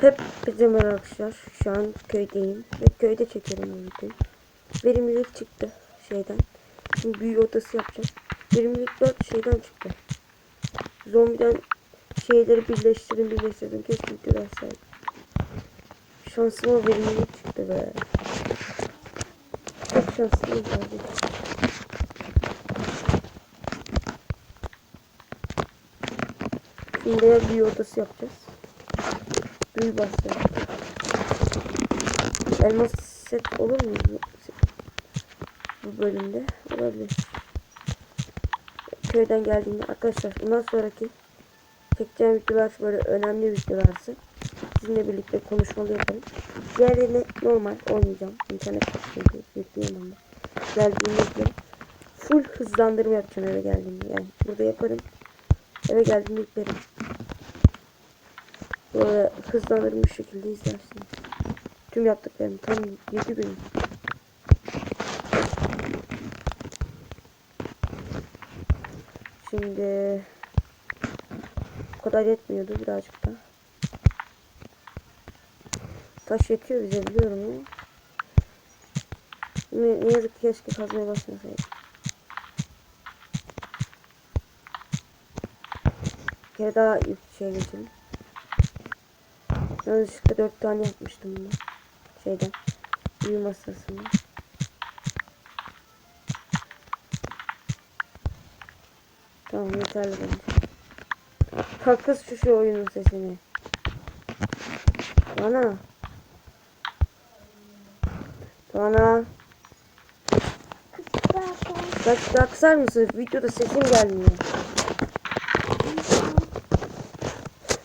Hep bizim arkadaşlar. Şu an köydeyim. Ve köyde çekiyorum bu videoyu. Verimlilik çıktı şeyden. Şimdi büyü odası yapacağım. Verimlilik 4 şeyden çıktı. Zombiden şeyleri birleştirdim birleştirdim. Keşke video verseydim. Şansıma verimlilik çıktı be. Çok şanslıyım kardeşim. Şimdi büyü odası yapacağız. Büyü bastı. Elmas set olur mu bu, bölümde? Olabilir. Köyden geldiğimde arkadaşlar bundan sonraki çekeceğim videolar böyle önemli videolarsa sizinle birlikte konuşmalı yaparım. Diğerlerini normal oynayacağım. İnternet kafede yükleyemem ben. Geldiğimde. Full hızlandırma yapacağım eve geldiğimde. Yani burada yaparım. Eve geldiğimde yüklerim. Böyle hızlandırmış şekilde izlersiniz. Tüm yaptıklarım tam 7 gün. Şimdi bu kadar yetmiyordu birazcık da. Taş yetiyor bize biliyorum ama. Ne, ne yazık ki keşke kazmaya başlasaydım. Bir kere daha şeye geçelim. Yanlışlıkla dört tane yapmıştım bunu. Şeyden. Büyü masasında. Tamam yeterli bence. Kalkız şu şu oyunun sesini. Bana. Bana. Daha kısar mısın? Videoda sesin gelmiyor.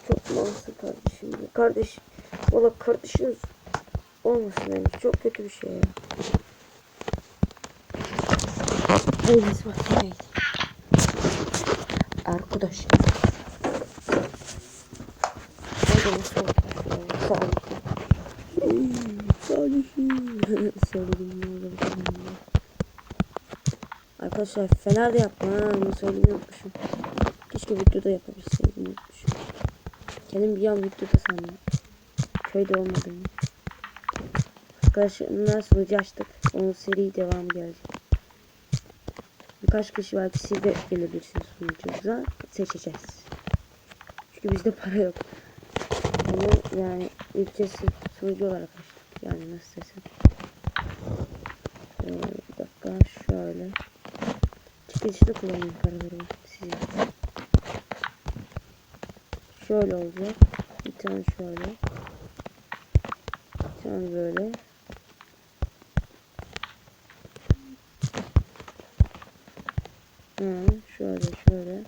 Çok malsın kardeşim. ya. Kardeş. Valla kardeşiniz olmasın yani. Çok kötü bir şey ya. Bak. Arkadaş. Hadi nasıl. Söyledim ne. Arkadaşlar fener de yapma ha. Söylemeyi unutmuşum. Keşke videoda yapabilseydim. Kendim bir an videoda sandım. Köyde olmadım. Arkadaşlarımla sunucu açtık. Onun seri devamı gelecek. Birkaç kişi belki siz de gelebilirsiniz sunucumuza. Seçeceğiz. Çünkü bizde para yok. Ama yani ücretsiz sunucu olarak açtık. Yani nasıl desem. Ee, bir dakika şöyle. Çıkışta kullanayım paraları sizin. Şöyle olacak. Bir tane şöyle. Bir tane böyle. Ha, şöyle şöyle.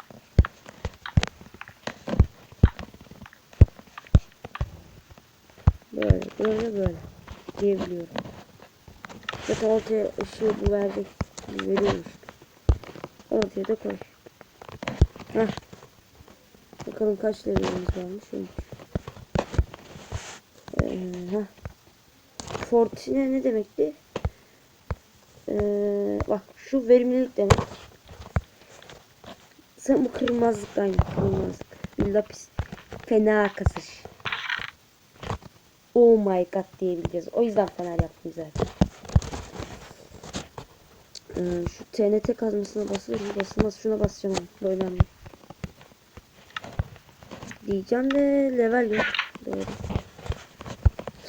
Böyle böyle böyle diyebiliyorum. Zaten ortaya ışığı bu verecek veriyormuş. Ortaya da koy. Heh. Bakalım kaç levelimiz varmış. Ee, heh. Ne demekti? Ee, bak şu verimlilik demek. Sen bu kırmızılıktan yap. Kırmızılık. Bir lapis. Fena kasış. Oh my god diyebileceğiz. O yüzden fener yaptım zaten. Ee, şu TNT kazmasına basılır mı? Basılmaz. Şuna basacağım. Bu önemli. Diyeceğim de level yok. Doğru.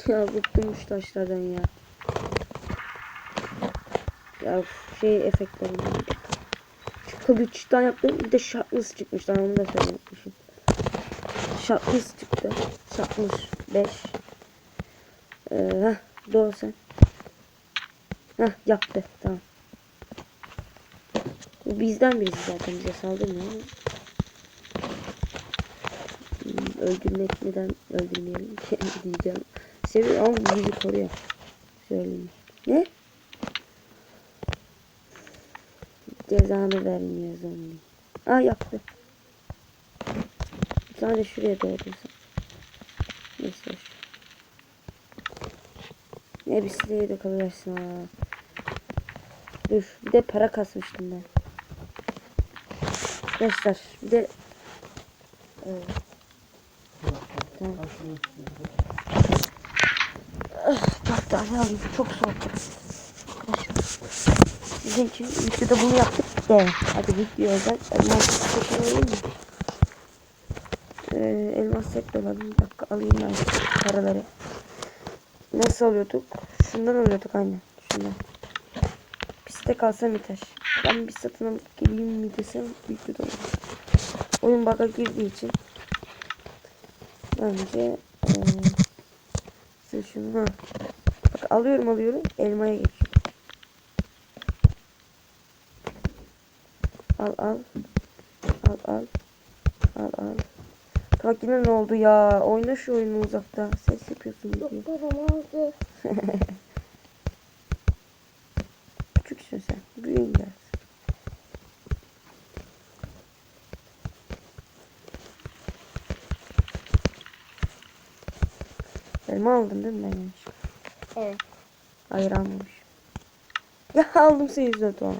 Ya bıktım şu taşlardan ya. Ya şey efektleri. Şu kılıçtan yaptım. Bir de şartlız çıkmış. Lan onu da söylemişim. Şartlız çıktı. Şartlız 5. Ee, doğru sen. Heh, yaptı. Tamam. Bu bizden birisi zaten bize saldırmıyor. Öldürmek neden öldürmeyelim ki diyeceğim. Seviyor ama bizi koruyor. Söyleyeyim. Ne? Cezanı vermiyor zombi. Aa yaptı. Bir tane de şuraya doğdursam. Neyse. boş. Ne bir silahı da kalırsın ha. Dur bir de para kasmıştım ben. Arkadaşlar bir de e, Ne alayım? Çok soğuk. Sizin için videoda bunu yaptık de. Hadi video özel. Elmas set alayım? Ee, elmas set de alalım. Bir dakika alayım ben paraları. Nasıl alıyorduk? Şundan alıyorduk aynen. Şundan. Piste kalsam yeter. Ben bir satın alıp geleyim mi desem videoda olur. Oyun bug'a girdiği için bence ee, size şunu ha. Bak alıyorum alıyorum elmaya geçiyorum. Al al. Al al. Al al. Bak yine ne oldu ya? Oyna şu oyunu uzakta. Ses yapıyorsun diye. Oldu. Küçüksün sen. Büyüyün biraz. Elma aldım değil mi ben yanlış? Evet. Hayır almamış. Ya aldım senin yüzünden Doğan.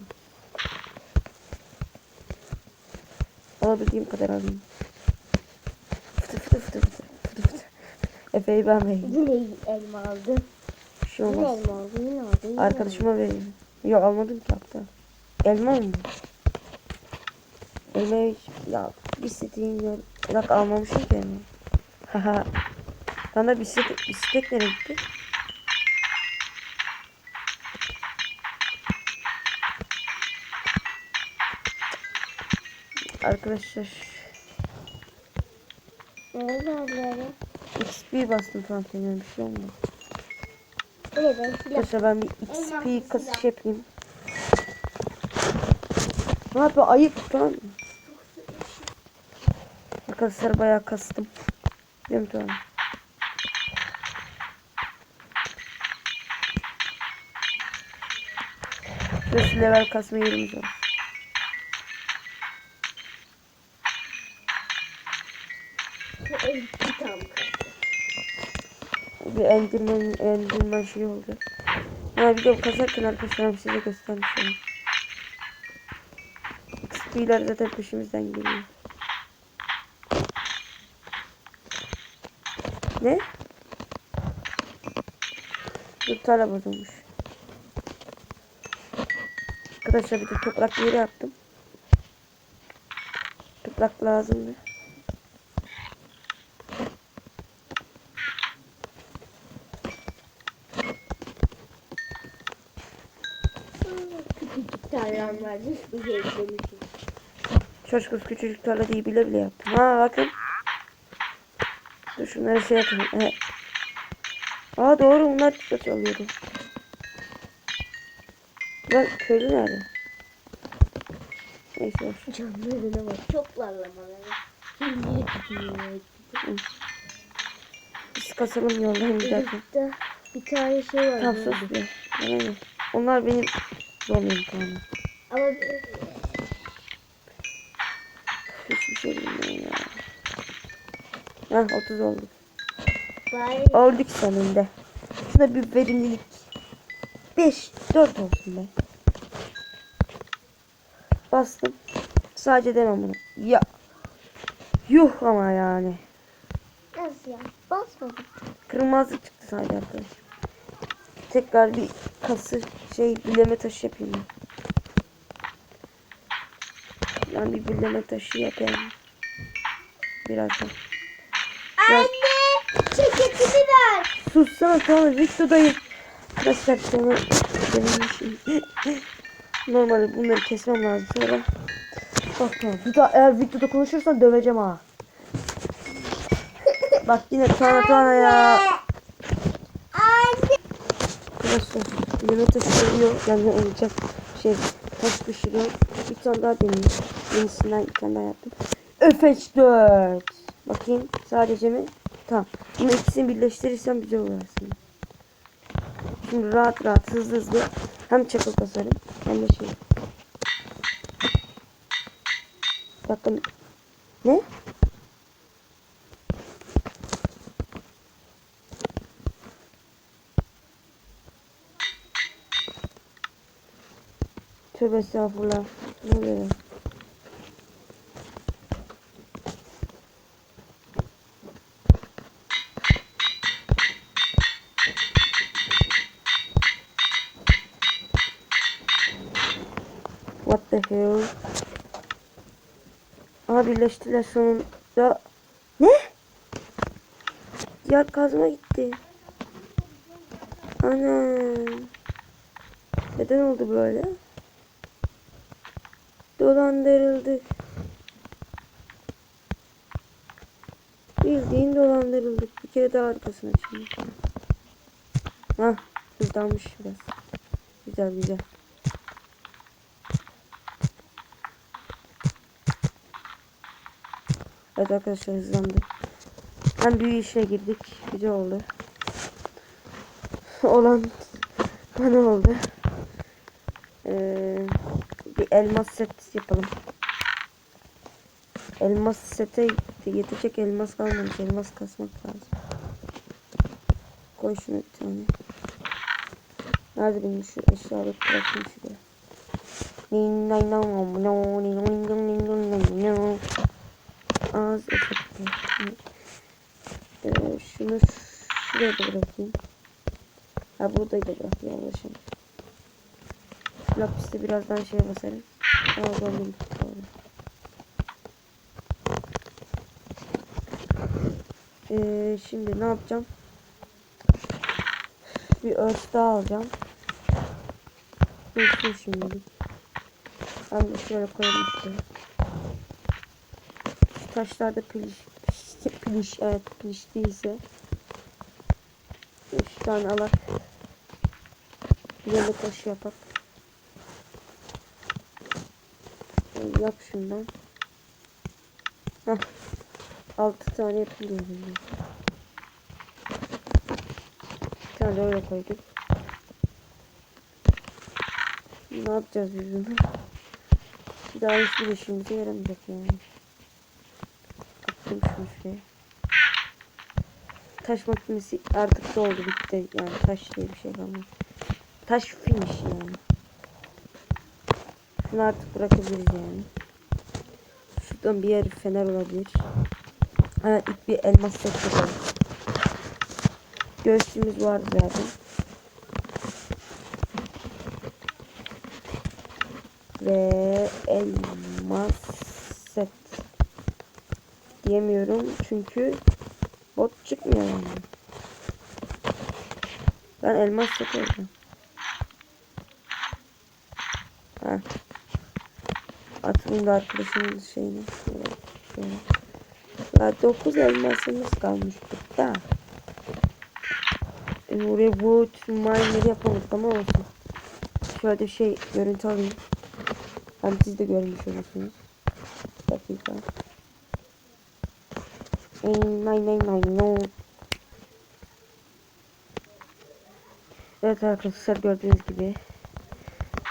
Alabildiğim kadar alayım. Fıtı fıtı fıtı fıtı fıtı fıtı. Efe'yi ben vereyim. Yine elma aldı. Bir şey Yine olmaz. elma aldı. Yine aldı. Yine Arkadaşıma vereyim. Yok almadım ki hatta. Elma mı? Elma ya bisikletin yer. Bak almamışım ki elma. Haha. Bana bisiklet, bisiklet nereye gitti? Arkadaşlar Ne oldu abla? XP bastım fanteğime bir şey olmadı. Evet. Arkadaşlar ben bir XP kasış yapayım. Ne yapıyor? Ayıp mı? Arkadaşlar bayağı kastım. Değil mi tamam? Şurası level kasma yerimiz var. Bir endirmen, endirmen şey oldu. Ha de kasarken arkadaşlar size göstermiş olayım. XP'ler zaten peşimizden geliyor. Ne? Bir tane bozulmuş. Arkadaşlar bir de toprak yeri yaptım. Toprak lazımdı. küçücük tarlam varmış. Bu küçücük tarla değil bile bile yaptım. Ha bakın. Dur şunları şey yapalım. Evet. Aa doğru bunlar alıyordu. Lan köylü nerede? Neyse boş. Canlarına bak. Çok varlamaları. Biz kasalım yoldan giderken. Burada bir tane şey var. Tamam sus be. Onlar benim zorlayayım tamam. Ama Hiçbir şey bilmiyorum ya. Hah 30 oldu. bari Olduk sonunda. Şuna bir verimlilik. 5, 4 olsun be. Bastım. Sadece demem bunu. Ya. Yuh ama yani. nasıl ya? Basmadım. Kırmızı çıktı sadece arkadaş. Tekrar bir kası şey bileme taşı yapayım ben. Ben bir bileme taşı yapayım. Birazdan. Anne! Ceketimi ver. Sussana tamam videodayım. Arkadaşlar sonra denemişim. Normalde bunları kesmem lazım sonra. Bak. Bir daha eğer videoda konuşursan döveceğim ha. Bak yine tane tane ya. Arkadaşlar bileme taşı geliyor. Yani olacak şey taş pişiriyor. Bir tane daha deneyeyim. Yenisinden bir tane daha yaptım. Öfeç 4. Bakayım sadece mi? Tamam. Bunu ikisini birleştirirsem güzel olur aslında. Şimdi rahat rahat hızlı hızlı hem çakıl kasarım hem de şey. Bakın. Ne? Tövbe estağfurullah. Ne oluyor? Birleştiler sonunda. Ne? Yer kazma gitti. Ana. Neden oldu böyle? Dolandırıldık. Bildiğin dolandırıldık. Bir kere daha arkasına şimdi. Hah hızlanmış biraz. Güzel güzel. Evet arkadaşlar hızlandı. Hem büyü işine girdik. Güzel oldu. Olan bana oldu. Ee, bir elmas set yapalım. Elmas sete yetecek elmas kalmamış. Elmas kasmak lazım. Koy şunu bir tane. Nerede benim şu eşyaları bırakayım şuraya. Efekti. Ee, şunu şuraya bırakayım. Ha buradayı da bırakayım Allah'ım. Lapiste birazdan şeye basarım. Gördüm. Doğru. Ee, şimdi ne yapacağım? Bir örs daha alacağım. Dursun şimdilik. Ben şöyle koyalım şuraya. Taşlarda piliş, piliş, piliş evet piliş değilse. Üç tane alak. Yeni taşı yapak. Yap şundan. Heh. Altı tane yapılıyor. Bir tane öyle koyduk. Ne yapacağız biz bunu? Daha hiçbir işimize yaramayacak yani. Şunu şuraya. Taş makinesi artık doldu bitti yani taş diye bir şey kalmadı. Taş finish yani. Şunu artık bırakabiliriz yani. Şuradan bir yer fener olabilir. Ha ilk bir elmas yapalım. Göğsümüz var zaten. Ve elmas set diyemiyorum çünkü bot çıkmıyor yani. Ben elmas alacağım. Ha. Atayım da arkadaşımın şeyini. Şöyle. Ya 9 elmasımız kalmış burada. E, Oraya bu mine'leri yapalım tamam olsun. Şöyle bir şey görüntü alayım. Hem siz de görmüş olursunuz. Dakika. Nine nine nine no. Evet arkadaşlar gördüğünüz gibi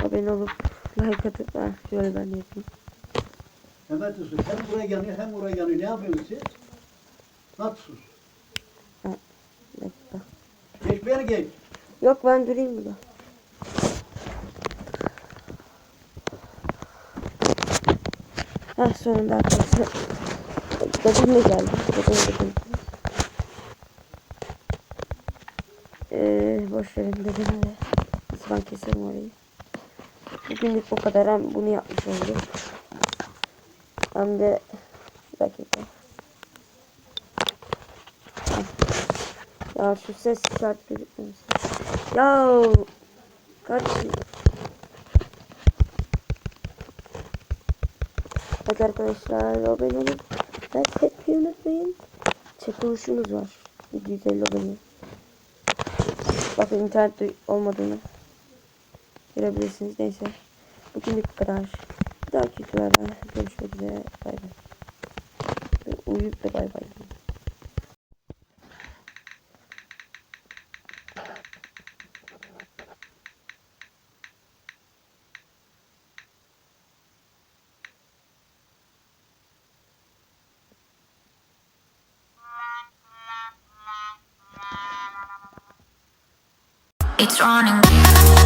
abone olup like atıp ha, şöyle ben yapayım. Mehmet Usta hem buraya yanıyor hem oraya yanıyor. Ne yapıyorsunuz siz? Nasılsınız? Bir dakika. Geç beni geç. Yok ben durayım burada. Heh sonunda arkadaşlar. Dedim mi geldi? Dedim dedim. Ee, boş verin dedim de. Biz ben keserim orayı. Bugünlük bu kadar. Hem bunu yapmış olduk. Hem de bir dakika. Ya şu ses şart gözükmemiş. Ya kardeşim. Evet arkadaşlar abone olun. Like etmeyi unutmayın. Çekilişimiz var. 750 abone. Bakın internette olmadığını görebilirsiniz. Neyse. Bugünlük bu kadar. Bir dahaki videolarda görüşmek üzere. Bay bay. Uyuyup da bay bay. It's running.